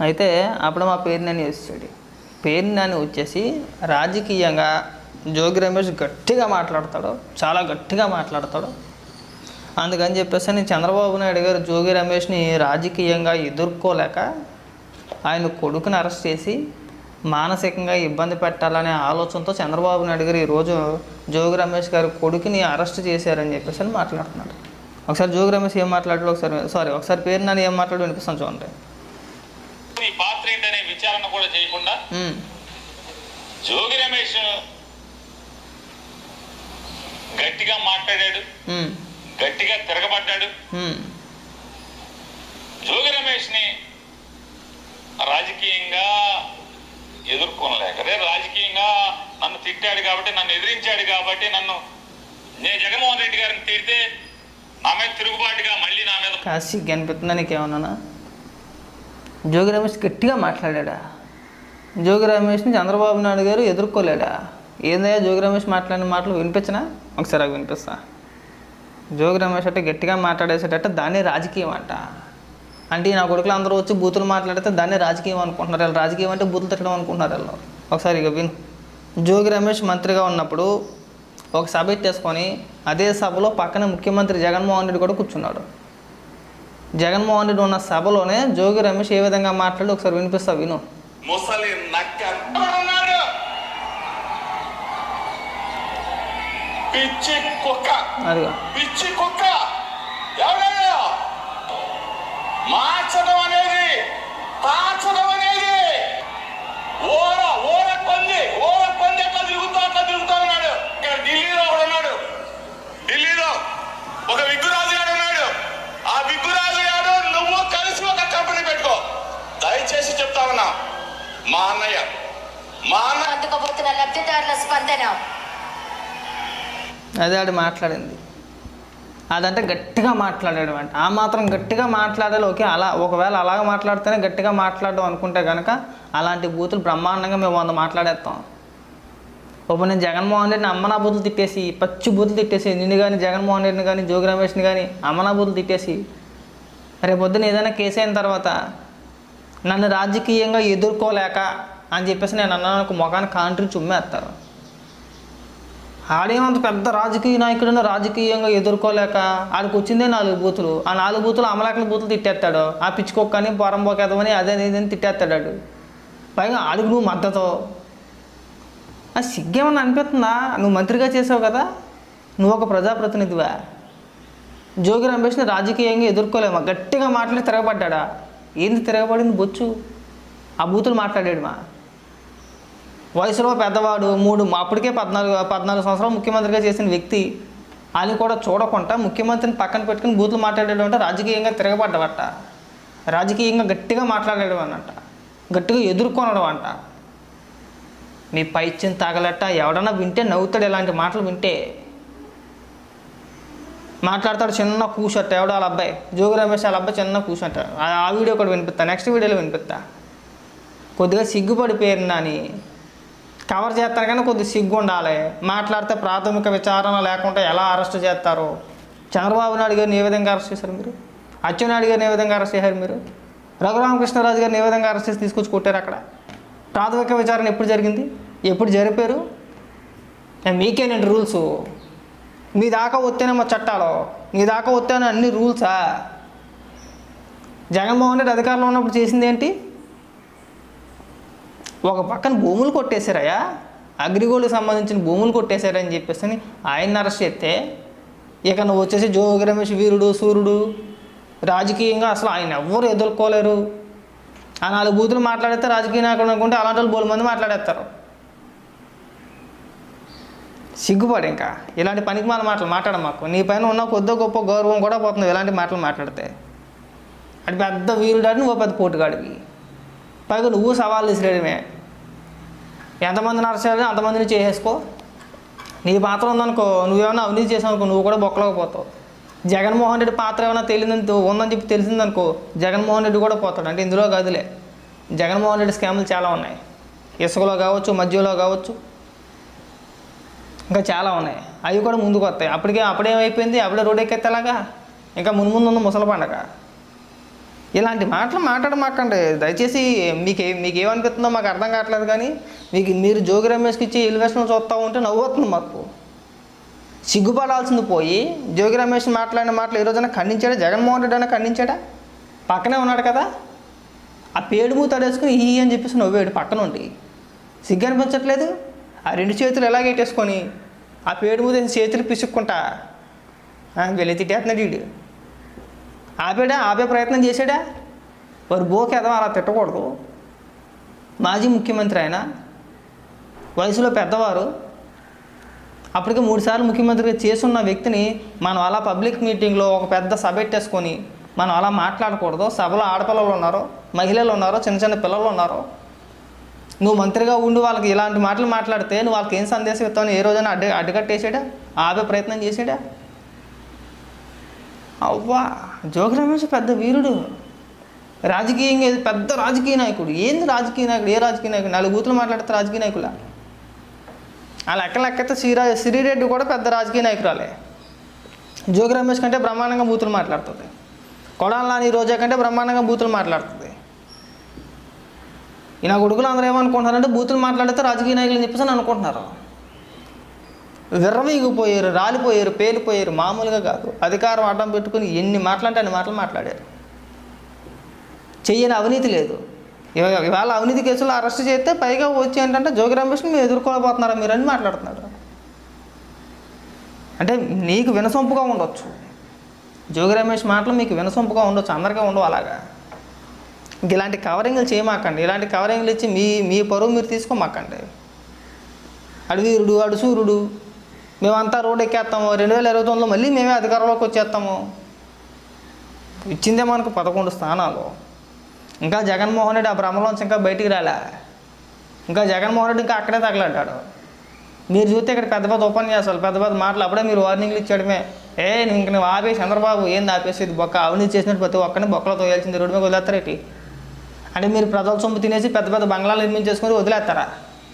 అయితే అప్పుడు మా పేరు నాని వచ్చాడు పేరు నాని వచ్చేసి రాజకీయంగా జోగి రమేష్ గట్టిగా మాట్లాడతాడు చాలా గట్టిగా మాట్లాడతాడు. అందుకని చెప్పేసి నేను చంద్రబాబు నాయుడు గారు జోగి రమేష్ని రాజకీయంగా ఎదుర్కోలేక ఆయన కొడుకుని అరెస్ట్ చేసి మానసికంగా ఇబ్బంది పెట్టాలనే ఆలోచనతో చంద్రబాబు నాయుడు గారు ఈరోజు జోగి రమేష్ గారి కొడుకుని అరెస్ట్ చేశారని చెప్పేసి అని మాట్లాడుతున్నాడు ఒకసారి జోగి రమేష్ ఏం మాట్లాడాడు? ఒకసారి సారీ ఒకసారి పేరు నాని ఏం మాట్లాడు వినిపిస్తాను చూడండి ఈ పాత్ర ఏంటనే విచారణ కూడా చేయకుండా జోగి రమేష్ గట్టిగా మాట్లాడాడు గట్టిగా తిరగబడ్డాడు. జోగి రమేష్ని రాజకీయంగా ఎదుర్కొనలేక రాజకీయంగా నన్ను తిట్టాడు కాబట్టి నన్ను ఎదిరించాడు కాబట్టి నన్ను నేను జగన్మోహన్ రెడ్డి గారిని తిడితే నా మీద తిరుగుబాటుగా మళ్ళీ నా మీద కాశీ కనిపిస్తుందా నీకేమన్నా జోగి రమేష్ గట్టిగా మాట్లాడా జోగి రమేష్ని చంద్రబాబు నాయుడు గారు ఎదుర్కోలేడా? ఏందయ్యా జోగి రమేష్ మాట్లాడిన మాటలు వినిపించనా? ఒకసారి అవి వినిపిస్తా. జోగి రమేష్ అంటే గట్టిగా మాట్లాడేసేటట్టు దాన్ని రాజకీయం అంట. అంటే నా కొడుకులు అందరూ వచ్చి బూతులు మాట్లాడితే దాన్ని రాజకీయం అనుకుంటున్నారు. వీళ్ళు రాజకీయం అంటే బూతులు తిట్టడం అనుకుంటున్నారు వీళ్ళు. ఒకసారి ఇక విను. జోగి రమేష్ మంత్రిగా ఉన్నప్పుడు ఒక సభ ఎట్టేసుకొని అదే సభలో పక్కన ముఖ్యమంత్రి జగన్మోహన్ రెడ్డి కూడా కూర్చున్నాడు. జగన్మోహన్ రెడ్డి ఉన్న సభలోనే జోగి రమేష్ ఏ విధంగా మాట్లాడి ఒకసారి వినిపిస్తా విను. ముసలి నక్క ఉన్నాడు పిచ్చి కుక్క పిచ్చి కుక్క ఎవడయ్యా మార్చడం అనేది తాచడం అనేది ఓర ఓర పంది ఓర పంది ఎట్లా తిరుగుతా అట్లా తిరుగుతా ఉన్నాడు ఇక్కడ ఢిల్లీలో ఒకడు ఉన్నాడు ఢిల్లీలో ఒక విగ్గురాజు గారు ఉన్నాడు ఆ విగ్గురాజు గారు నువ్వు కలిసి ఒక కంపెనీ పెట్టుకో దయచేసి చెప్తా ఉన్నా మా అన్నయ్య మా లబ్ధిదారుల స్పందన. అదే ఆడు మాట్లాడింది. అదంటే గట్టిగా మాట్లాడాడు అంట. ఆ మాత్రం గట్టిగా మాట్లాడాలి ఓకే అలా ఒకవేళ అలాగ మాట్లాడితేనే గట్టిగా మాట్లాడడం అనుకుంటే కనుక అలాంటి బూతులు బ్రహ్మాండంగా మేము వంద మాట్లాడేస్తాం. ఇప్పుడు నేను జగన్మోహన్ రెడ్డిని అమ్మనా బూతులు తిట్టేసి పచ్చి బూతులు తిట్టేసి నిన్ను కానీ జగన్మోహన్ రెడ్డిని కానీ జోగి రమేష్ని కానీ అమ్మనా బూతులు తిట్టేసి రేపు ఏదైనా కేసు అయిన తర్వాత నన్ను రాజకీయంగా ఎదుర్కోలేక అని చెప్పేసి నేను అన్నాను మొఖాన్ని కాంట్రీ చుమ్మేస్తారు. ఆడేమంత పెద్ద రాజకీయ నాయకుడిని రాజకీయంగా ఎదుర్కోలేక ఆడికి వచ్చిందే నాలుగు బూతులు. ఆ నాలుగు బూతులు అమలాకల బూతులు తిట్టేస్తాడు. ఆ పిచ్చుకొక్కని పొరంబోకేదమని అదే ఇదని తిట్టేస్తాడు ఆడు. పైగా ఆడికి నువ్వు మద్దతు. ఆ సిగ్గేమన్నా అనిపిస్తుందా? నువ్వు మంత్రిగా చేసావు కదా. నువ్వు ఒక ప్రజాప్రతినిధివా. జోగి రమేష్ని రాజకీయంగా ఎదుర్కోలేమా? గట్టిగా మాట్లాడి తిరగబడ్డా ఏంది తిరగబడింది బొచ్చు? ఆ బూతులు మాట్లాడాడు మా వయసులో పెద్దవాడు మూడు అప్పటికే పద్నాలుగు పద్నాలుగు సంవత్సరాలు ముఖ్యమంత్రిగా చేసిన వ్యక్తి అని కూడా చూడకుండా ముఖ్యమంత్రిని పక్కన పెట్టుకుని బూతులు మాట్లాడడం అంటే రాజకీయంగా తిరగబడ్డవట. రాజకీయంగా గట్టిగా మాట్లాడడం అన్నట్ట గట్టిగా ఎదుర్కొనడం అంట. మీ పైచ్యం తగలట ఎవడన్నా వింటే నవ్వుతాడు ఇలాంటి మాటలు వింటే. మాట్లాడతాడు చిన్న కూషట్ట ఎవడో వాళ్ళ అబ్బాయి జోగి రమేష్ వాళ్ళ అబ్బాయి చిన్న కూషట్ట ఆ- ఆ వీడియో కూడా వినిపిస్తా నెక్స్ట్ వీడియోలో వినిపిస్తా. కొద్దిగా సిగ్గుపడిపోయారు నాని. కవర్ చేస్తారు కానీ కొద్దిగా సిగ్గు ఉండాలి. మాట్లాడితే ప్రాథమిక విచారణ లేకుండా ఎలా అరెస్ట్ చేస్తారు? చంద్రబాబు నాయుడు గారిని ఏ విధంగా అరెస్ట్ చేశారు మీరు? అచ్చెన్నాయుడు గారిని ఏ విధంగా అరెస్ట్ చేశారు మీరు? రఘురామకృష్ణరాజు గారిని ఏ విధంగా అరెస్ట్ చేసి తీసుకొచ్చి కొట్టారు అక్కడ? ప్రాథమిక విచారణ ఎప్పుడు జరిగింది? ఎప్పుడు జరిపారు? మీకేనండి రూల్స్? మీ దాకా వస్తేనేమో చట్టాలు. మీ దాకా వస్తేనే అన్ని రూల్సా? జగన్మోహన్ రెడ్డి అధికారంలో ఉన్నప్పుడు చేసింది ఏంటి? ఒక పక్కన భూములు కొట్టేశారయ్యా. అగ్రిగోల్డ్కి సంబంధించిన భూములు కొట్టేశారని చెప్పేసి అని అరెస్ట్ చేస్తే ఇక నువ్వు వచ్చేసి జోగి రమేష్ వీరుడు సూర్యుడు రాజకీయంగా అసలు ఆయన ఎవ్వరు ఎదుర్కోలేరు. ఆ నాలుగు బూతులు మాట్లాడితే రాజకీయ నాయకుడు అనుకుంటే అలాంటి వాళ్ళు బోలు మంది మాట్లాడేస్తారు. సిగ్గుపడు ఇంకా. ఇలాంటి పనికి మాల మాటలు మాట్లాడ మాకు. నీ పైన ఉన్న కొద్దో గొప్ప గౌరవం కూడా పోతుంది ఇలాంటి మాటలు మాట్లాడితే. అది పెద్ద వీరుడాడిని ఓ పెద్ద పోటుగాడివి. పైగా నువ్వు సవాల్ విసిరేయడమే. ఎంతమందిని అరచాలి అంతమందిని చేసేసుకో. నీ పాత్ర ఉందనుకో నువ్వేమైనా అవినీతి చేసావు నువ్వు కూడా బొక్కలోకి పోతావు జగన్మోహన్ రెడ్డి పాత్ర ఏమైనా తెలియదని ఉందని చెప్పి తెలిసిందనుకో జగన్మోహన్ రెడ్డి కూడా పోతాడు. అంటే ఇందులో కాదులే జగన్మోహన్ రెడ్డి స్కాములు చాలా ఉన్నాయి. ఇసుకలో కావచ్చు మధ్యలో కావచ్చు ఇంకా చాలా ఉన్నాయి. అవి కూడా ముందుకు వస్తాయి అప్పటికే అప్పుడేమైపోయింది? అప్పుడే రోడ్ ఎక్కేత్తేలాగా? ఇంకా ముందు ముందు ఉంది ముసలి పండగ. ఇలాంటి మాటలు మాట్లాడమాకండి. దయచేసి మీకు మీకు ఏమనిపిస్తుందో మాకు అర్థం కావట్లేదు కానీ మీకు మీరు జోగి రమేష్కి ఇచ్చి ఎలివేషన్ చూస్తూ ఉంటే నవ్వుతుంది మాకు. సిగ్గుపడాల్సింది పోయి జోగి రమేష్ మాట్లాడిన మాటలు ఈ రోజున ఖండించాడా? జగన్మోహన్ రెడ్డి అయినా ఖండించాడా? పక్కనే ఉన్నాడు కదా. ఆ పేడుము తడేసుకుని ఈ అని చెప్పేసి నవ్వాడు పక్కన ఉండి సిగ్గు అనిపించట్లేదు ఆ రెండు చేతులు ఎలాగెట్టేసుకొని ఆ పేడుము చేతులు పిసుక్కుంటా వెళ్ళి తిట్టేస్తున్నాడు వీడు. ఆపాడా? ఆపే ప్రయత్నం చేశాడా? వారు బోకేదం అలా తిట్టకూడదు. మాజీ ముఖ్యమంత్రి ఆయన వయసులో పెద్దవారు అప్పటికే మూడుసార్లు ముఖ్యమంత్రిగా చేసున్న వ్యక్తిని మనం అలా పబ్లిక్ మీటింగ్లో ఒక పెద్ద సభ పెట్టేసుకొని మనం అలా మాట్లాడకూడదు. సభలో ఆడపిల్లలు ఉన్నారు మహిళలు ఉన్నారు చిన్న చిన్న పిల్లలు ఉన్నారు నువ్వు మంత్రిగా ఉండి వాళ్ళకి ఇలాంటి మాటలు మాట్లాడితే నువ్వు వాళ్ళకి ఏం సందేశం ఇస్తావు ఏ రోజైనా అడ్డు అడ్డుకట్టేసాడా? ఆపే ప్రయత్నం చేసాడా? అవ్వా జోగి రమేష్ పెద్ద వీరుడు. రాజకీయంగా ఇది పెద్ద రాజకీయ నాయకుడు. ఏంది రాజకీయ నాయకుడు? ఏ రాజకీయ నాయకుడు? నాలుగు బూతులు మాట్లాడితే రాజకీయ నాయకులా? ఆ లెక్క లెక్కతే శ్రీరా శ్రీరెడ్డి కూడా పెద్ద రాజకీయ నాయకురాలే. జోగి రమేష్ కంటే బ్రహ్మాండంగా బూతులు మాట్లాడుతుంది. కొడాలని రోజా కంటే బ్రహ్మాండంగా బూతులు మాట్లాడుతుంది. ఈయన కొడుకులు అందరూ ఏమనుకుంటున్నారంటే బూతులు మాట్లాడితే రాజకీయ నాయకులు అని చెప్పేసి అనుకుంటున్నారు. విర్రవీగిపోయారు రాలిపోయారు పేలిపోయారు మామూలుగా కాదు. అధికారం అడ్డం పెట్టుకుని ఎన్ని మాట్లాడితే అన్ని మాటలు మాట్లాడారు. చెయ్యని అవినీతి లేదు. ఇవాళ అవినీతి కేసులు అరెస్ట్ చేస్తే పైగా వచ్చి ఏంటంటే జోగి రమేష్ మీరు ఎదుర్కోలేకపోతున్నారా మీరు అని మాట్లాడుతున్నారు. అంటే నీకు వినసొంపుగా ఉండొచ్చు. జోగి రమేష్ మాటలు మీకు వినసొంపుగా ఉండొచ్చు అందరికీ ఉండవు అలాగా. ఇలాంటి కవరింగ్లు చేయమాకండి. ఇలాంటి కవరింగ్లు ఇచ్చి మీ మీ పరువు మీరు తీసుకోమాకండి. అడవీరుడు అడుసూరుడు అడు సూర్యుడు మేమంతా రోడ్ ఎక్కేస్తాము. రెండు వేల ఇరవై తొమ్మిదిలో మళ్ళీ మేమే అధికారంలోకి వచ్చేస్తాము. ఇచ్చిందే మనకు పదకొండు స్థానాలు. ఇంకా జగన్మోహన్ రెడ్డి ఆ భ్రమలోంచి ఇంకా బయటికి రాలే. ఇంకా జగన్మోహన్ రెడ్డి ఇంకా అక్కడే తగలంటాడు. మీరు చూస్తే ఇక్కడ పెద్ద పెద్ద ఉపన్యాసాలు పెద్ద పెద్ద మాటలు అప్పుడే మీరు వార్నింగ్లు ఇచ్చాడమే. ఏ ఇంక నువ్వు ఆపేసి చంద్రబాబు ఏంది ఆపేసి ఇది బొక్క అవినీతి చేసినట్టు ప్రతి ఒక్కరిని బొక్కలో తోయాల్సింది రోడ్డు మీద వదిలేస్తారేటి? అంటే మీరు ప్రజల సొమ్ము తినేసి పెద్ద పెద్ద బంగ్లాలు నిర్మించేసుకొని వదిలేస్తారా?